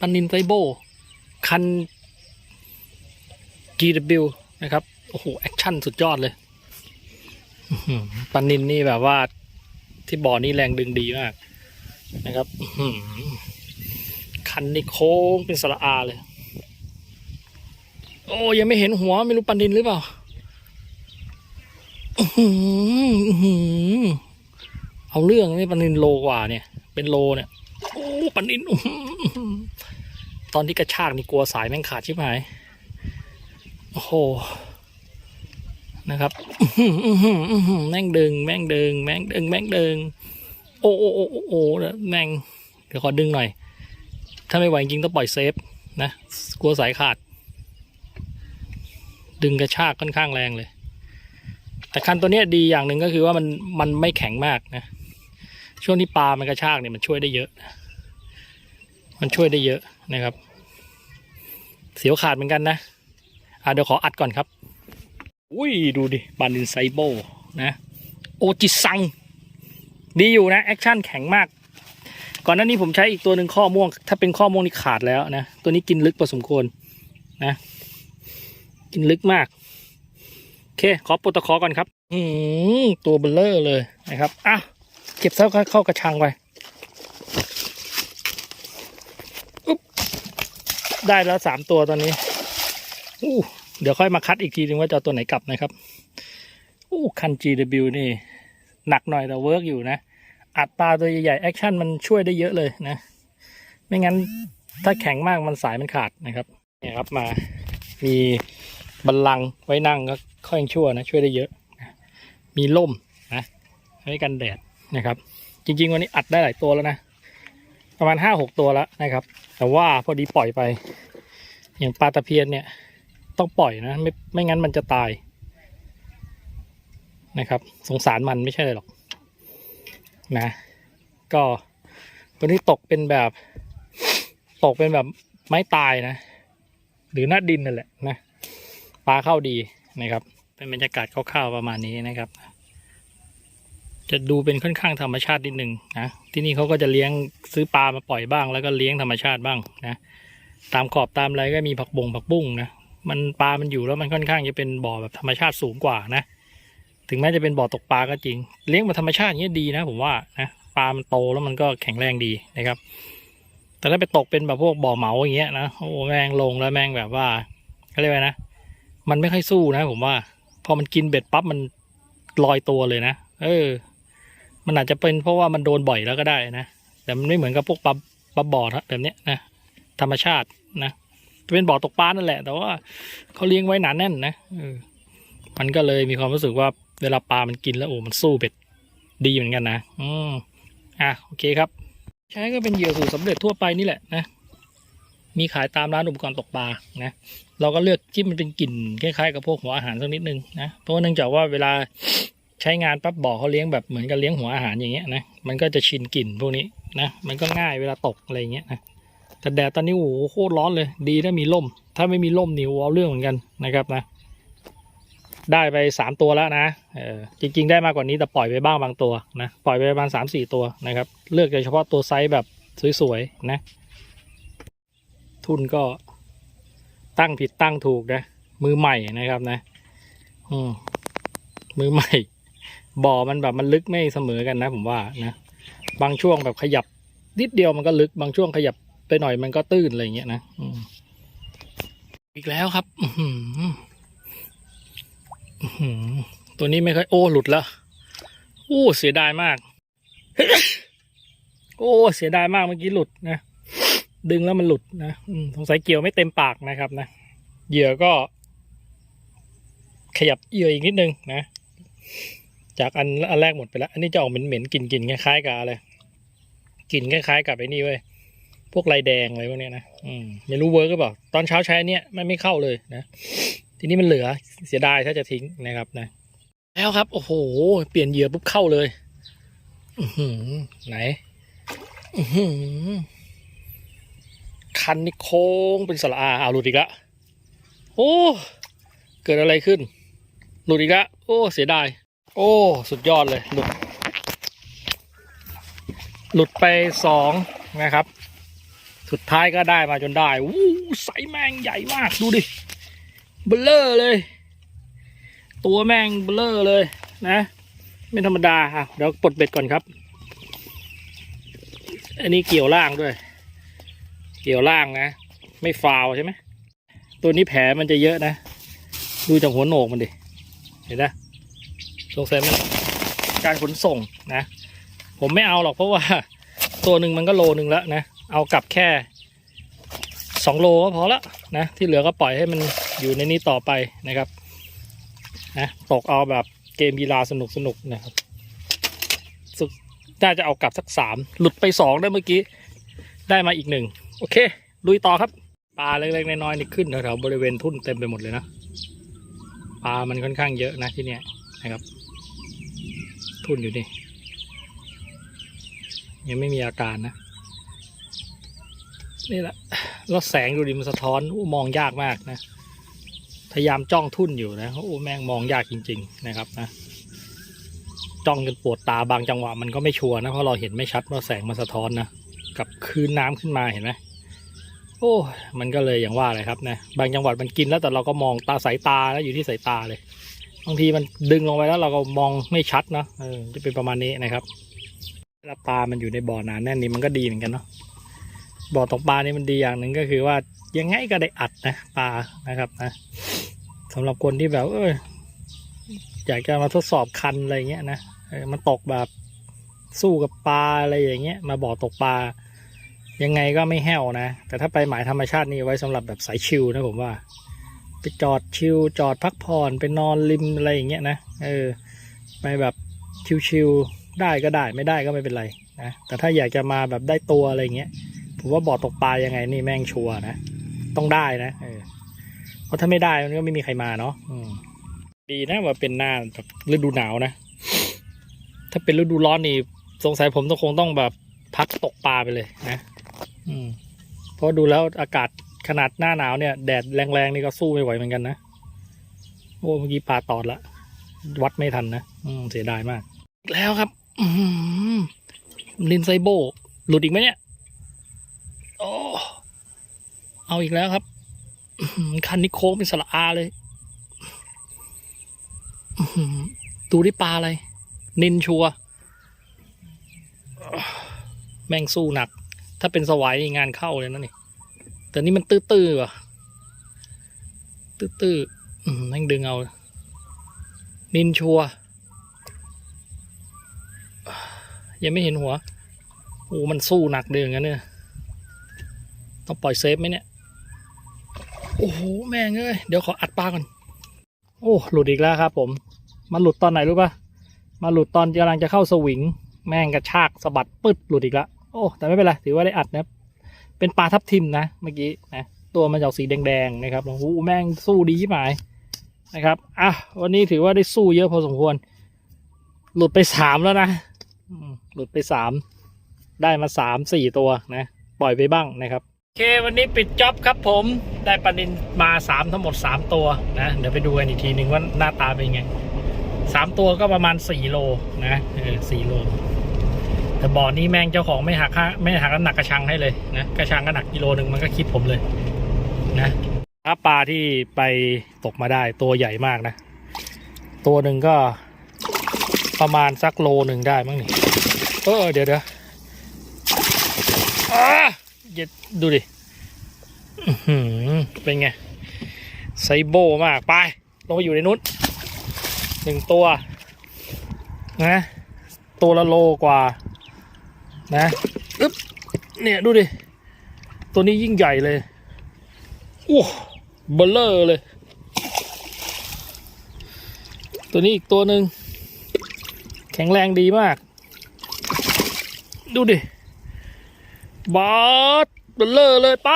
ปันนินไซโบ คัน GW นะครับ โอ้โห แอคชั่นสุดยอดเลยปันนินนี่แบบว่า ที่บ่อนี่แรงดึงดีมาก นะครับคันนี่โค้งเป็นสระอาเลย โอ้ยังไม่เห็นหัว ไม่รู้ปันนินหรือเปล่าเอาเรื่องนี่ปันนินโลกว่าเนี่ย เป็นโลเนี่ย โอ้ปันนินตอนที่กระชากนี่กลัวสายแม่งขาดชิบหาย โอ้โห นะครับแม่งดึง แม่งดึง แม่งดึง แม่งดึง โอ้โอ้โอ้โอ้แม่ง เดี๋ยวขอดึงหน่อย ถ้าไม่ไหวจริงต้องปล่อยเซฟนะ กลัวสายขาด ดึงกระชากค่อนข้างแรงเลย แต่คันตัวนี้ดีอย่างหนึ่งก็คือว่ามันมันไม่แข็งมากนะ ช่วงที่ปลามันกระชากเนี่ยมันช่วยได้เยอะ มันช่วยได้เยอะนะครับ เสียวขาดเหมือนกันนะอะเดี๋ยวขออัดก่อนครับ อุ้ยดูดิบานินไซโบนะ โอจิซัง ดีอยู่นะ แอคชั่นแข็งมาก ก่อนหน้านี้ผมใช้อีกตัวหนึ่งข้อม่วง ถ้าเป็นข้อม่วงนี่ขาดแล้วนะ ตัวนี้กินลึกพอสมควรนะ กินลึกมากโอเค ขอโปรตคอก่อนครับ อืมตัวเบลเลอร์เลยนะครับ อะ เก็บเข้าเข้ากระชังไปอุ๊บได้แล้วสามตัวตอนนี้อู้เดี๋ยวค่อยมาคัดอีกทีนึงว่าจะเอตัวไหนกลับนะครับอู้คัน GW นี่ หนักหน่อยแต่เวิร์กอยู่นะ อัดปลาตัวใหญ่ๆแอคชั่นมันช่วยได้เยอะเลยนะ ไม่งั้นถ้าแข็งมากมันสายมันขาดนะครับเนี่ยครับมามีบัลลังก์ไว้นั่งก็ค่อยชั่วนะ ช่วยได้เยอะนะมีล่มนะให้กันแดด นะครับ จริง ๆ วันนี้อัดได้หลายตัวแล้วนะ ประมาณห้าหกตัวแล้วนะครับ แต่ว่าพอดีปล่อยไป อย่างปลาตะเพียนเนี่ยต้องปล่อยนะไม่ไม่งั้นมันจะตายนะครับ สงสารมันไม่ใช่เลยหรอกนะ ก็ตัวนี้ตกเป็นแบบ ตกเป็นแบบไม้ตายนะ หรือหน้าดินนั่นแหละนะปลาเข้าดีนะครับ เป็นบรรยากาศคร่าวๆประมาณนี้นะครับ จะดูเป็นค่อนข้างธรรมชาตินิดหนึ่งนะที่นี่เขาก็จะเลี้ยงซื้อปลามาปล่อยบ้าง แล้วก็เลี้ยงธรรมชาติบ้างนะตามขอบตามอะไรก็มีผักบงผักบุ้งนะมันปลา มันอยู่แล้วมันค่อนข้างจะเป็นบ่อแบบธรรมชาติสูงกว่านะถึงแม้จะเป็นบ่อตกปลาก็จริง เลี้ยงแบบธรรมชาติอย่างนี้ยดีนะผมว่านะปลา มันโตแล้วมันก็แข็งแรงดีนะครับ แต่ถ้าไปตกเป็นแบบพวกบ่อเหมาอย่างเงี้ยนะโอ้แมงลงแล้วแมงแบบว่าเขาเรียกว่านะ มันไม่ค่อยสู้นะ ผมว่า พอมันกินเบ็ดปั๊บมันลอยตัวเลยนะ เออ มันอาจจะเป็นเพราะว่ามันโดนบ่อยแล้วก็ได้นะแต่มันไม่เหมือนกับพวกปลาปลาบ่อแบบเนี้ยนะธรรมชาตินะเป็นบ่อตกปลานั่นแหละ แต่ว่าเขาเลี้ยงไว้หนาแน่นนะเออมันก็เลยมีความรู้สึกว่าเวลาปลามันกินแล้วโอ้มันสู้เบ็ดดีเหมือนกันนะอืมอะโอเคครับ ใช้ก็เป็นเหยื่อสูตรสำเร็จทั่วไปนี่แหละนะมีขายตามร้านอุปกรณ์ตกปลานะเราก็เลือกที่มันเป็นกลิ่นคล้ายๆกับพวกหัวอาหารสักนิดนึงนะเพราะว่าเนื่องจากว่าเวลา ใช้งานปั๊บบอกเขาเลี้ยงแบบเหมือนกับเลี้ยงหัวอาหารอย่างเงี้ยนะมันก็จะชินกลิ่นพวกนี้นะมันก็ง่ายเวลาตกอะไรเงี้ยนะแต่แดดตอนนี้โอ้โหโคตรร้อนเลย ดีถ้ามีร่ม ถ้าไม่มีร่มนี่เอาเรื่องเหมือนกันนะครับนะ ได้ไปสามตัวแล้วนะเออจริง ๆ ได้มากกว่านี้แต่ปล่อยไปบ้างบางตัวนะปล่อยไปประมาณสามสี่ตัวนะครับ เลือกเฉพาะตัวไซส์แบบสวยๆนะ ทุนก็ตั้งผิดตั้งถูกนะ มือใหม่นะครับนะ อืมมือใหม่ บ่อมันแบบมันลึกไม่เสมอกันนะ ผมว่านะบางช่วงแบบขยับนิดเดียวมันก็ลึกบางช่วงขยับไปหน่อยมันก็ตื้นอะไรเงี้ยนะอีกแล้วครับอือหืออื้อหือตัวนี้ไม่ค่อยโอ้หลุดแล้วโอ้เสียดายมาก โอ้เสียดายมากเมื่อกี้หลุดนะดึงแล้วมันหลุดนะสงสัยเกี่ยวไม่เต็มปากนะครับนะเหยื่อก็ ขยับเหยื่ออีกนิดนึงนะ จากอันอันแรกหมดไปแล้ว อันนี้จะออกเหม็นๆกลิ่นๆคล้ายๆกับอะไรกลิ่นคล้ายๆกับไอ้นี่เว้ยพวกลายแดงอะไรพวกเนี้ยนะอืมไม่รู้เวิร์กหรือเปล่าตอนเช้าใช้อันเนี้ยมันไม่เข้าเลยนะ ทีนี้มันเหลือเสียดายถ้าจะทิ้งนะครับนะ แล้วครับ โอ้โห เปลี่ยนเหยื่อปุ๊บเข้าเลยอืไหนอืคันนี่โค้งเป็นสระอาเอาหลุดอีกละโอ้ เกิดอะไรขึ้น หลุดอีกละโอ้ เสียดาย โอ้ สุดยอดเลย หลุด หลุดไปสองนะครับ สุดท้ายก็ได้มาจนได้วู้ไซส์แมงใหญ่มาก ดูดิเบลเลอร์เลย ตัวแมงเบลเลอร์เลยนะ ไม่ธรรมดาอะเดี๋ยวปลดเบ็ดก่อนครับ อันนี้เกี่ยวล่างด้วย เกี่ยวล่างนะ ไม่ฟาวใช่ไหม ตัวนี้แผลมันจะเยอะนะ ดูจากหัวโหนกมันดิ เห็นนะ สงสัยมันการขนส่งนะ ผมไม่เอาหรอกเพราะว่า ตัวหนึ่งมันก็โลหนึ่งแล้วนะ เอากลับแค่สองโลก็พอละนะที่เหลือก็ปล่อยให้มันอยู่ในนี้ต่อไปนะครับนะตกเอาแบบเกมกีฬาสนุกสนุกนะครับสุดน่าจะเอากลับสักสามหลุดไปสองได้เมื่อกี้ ได้มาอีกหนึ่งโอเคลุยต่อครับปลาเล็กๆน้อยๆนี่ขึ้นแถวๆบริเวณทุ่นเต็มไปหมดเลยนะปลามันค่อนข้างเยอะนะที่เนี้ยนะครับ ทุ่นอยู่นี่ยังไม่มีอาการนะ นี่แหละแล้วแสงดูดิมันสะท้อนอมองยากมากนะ พยายามจ้องทุ่นอยู่นะโอ้แม่งมองยากจริง ๆ นะครับนะจ้องจนปวดตาบางจังหวะมันก็ไม่ชัวร์นะเพราะเราเห็นไม่ชัดว่าแสงมันสะท้อนนะกับคืนน้ำขึ้นมาเห็นไหมโอ้ มันก็เลยอย่างว่าเลยครับนะ บางจังหวัดมันกินแล้วแต่เราก็มองตาสายตาแล้วอยู่ที่สายตาเลย บางทีมันดึงลงไปแล้วเราก็มองไม่ชัดเนาะเออจะเป็นประมาณนี้นะครับเวลาปลามันอยู่ในบ่อหนาแน่นนี่มันก็ดีเหมือนกันเนาะบ่อตกปลานี่มันดีอย่างหนึ่งก็คือว่ายังไงก็ได้อัดนะปลานะครับนะสำหรับคนที่แบบเอออยากจะมาทดสอบคันอะไรเงี้ยนะมันตกแบบสู้กับปลาอะไรอย่างเงี้ยมาบ่อตกปลายังไงก็ไม่แห้วนะ แต่ถ้าไปหมายธรรมชาตินี่ไว้สำหรับแบบสายชิลนะผมว่า ไปจอดชิลจอดพักผ่อนไปนอนริมอะไรอย่างเงี้ยนะเออไปแบบชิลๆได้ก็ได้ไม่ได้ก็ไม่เป็นไรนะแต่ถ้าอยากจะมาแบบได้ตัวอะไรอย่างเงี้ยผมว่าบ่อตกปลายังไงนี่แม่งชัวร์นะต้องได้นะเออเพราะถ้าไม่ได้มันก็ไม่มีใครมาเนาะดีนะว่าเป็นหน้าแบบฤดูหนาวนะ ถ้าเป็นฤดูร้อนนี่สงสัยผมต้องคงต้องแบบพักตกปลาไปเลยนะ อืมเพราะดูแล้วอากาศ ขนาดหน้าหนาวเนี่ย แดดแรงๆนี่ก็สู้ไม่ไหวเหมือนกันนะโอ้เมื่อกี้ปลาตอดละวัดไม่ทันนะอืมเสียดายมากอีกแล้วครับ อืมลินไซโบ หลุดอีกไหมเนี่ยโอ้เอาอีกแล้วครับคันนี้โค้งเป็นสระอาเลยอื้อหือดูที่ปลาอะไร นินชัว แม่งสู้หนัก ถ้าเป็นสวายงานเข้าเลยนะนี่ แต่นี่มันตื้อๆว่ะ ตื้อๆอืมแม่งดึงเอา นินชัว ยังไม่เห็นหัว โอ้ มันสู้หนักเดือย่างนั้นเนี่ย ต้องปล่อยเซฟไหมเนี่ย โอ้โห แม่งเอ้ย เดี๋ยวขออัดปลาก่อน โอ้ หลุดอีกแล้วครับผม มันหลุดตอนไหนรู้ปะมาหลุดตอนกำลังจะเข้าสวิง แม่งกระชากสะบัดปึ๊ดหลุดอีกแล้ว โอ้ แต่ไม่เป็นไร ถือว่าได้อัดนะครับ เป็นปลาทับทิมนะเมื่อกี้นะตัวมันจะออกสีแดงๆนะครับโอ้โหแม่งสู้ดีที่หมายนะครับอะวันนี้ถือว่าได้สู้เยอะพอสมควร หลุดไปสามแล้วนะหลุดไปสามได้มาสามสี่ตัวนะปล่อยไปบ้างนะครับโอเควันนี้ปิดจ็อบครับผมได้ปลานินมาสามทั้งหมดสามตัวนะเดี๋ยวไปดูกันอีกทีหนึ่งว่าหน้าตาเป็นไงสามตัวก็ประมาณสี่โลนะเออสี่โล แต่บ่อนี้แม่งเจ้าของไม่หักค่าไม่หักน้ำหนักกระชังให้เลยนะกระชังก็หนักกิโลหนึ่งมันก็คิดผมเลยนะถ้าปลาที่ไปตกมาได้ตัวใหญ่มากนะ ตัวหนึ่งก็ประมาณสักโลหนึ่งได้มั้งนี่เออเดี๋ยวเดี๋ยวอ่าอย่าดูดิหือเป็นไงไซโบมาก ไปลงไปอยู่ในนู้นหนึ่งตัวนะตัวละโลกว่า นะอึ๊บเนี่ยดูดิ ตัวนี้ยิ่งใหญ่เลยโอ้เบลเลอร์เลย ตัวนี้อีกตัวหนึ่งแข็งแรงดีมาก ดูดิบาสเบลเลอร์เลยไป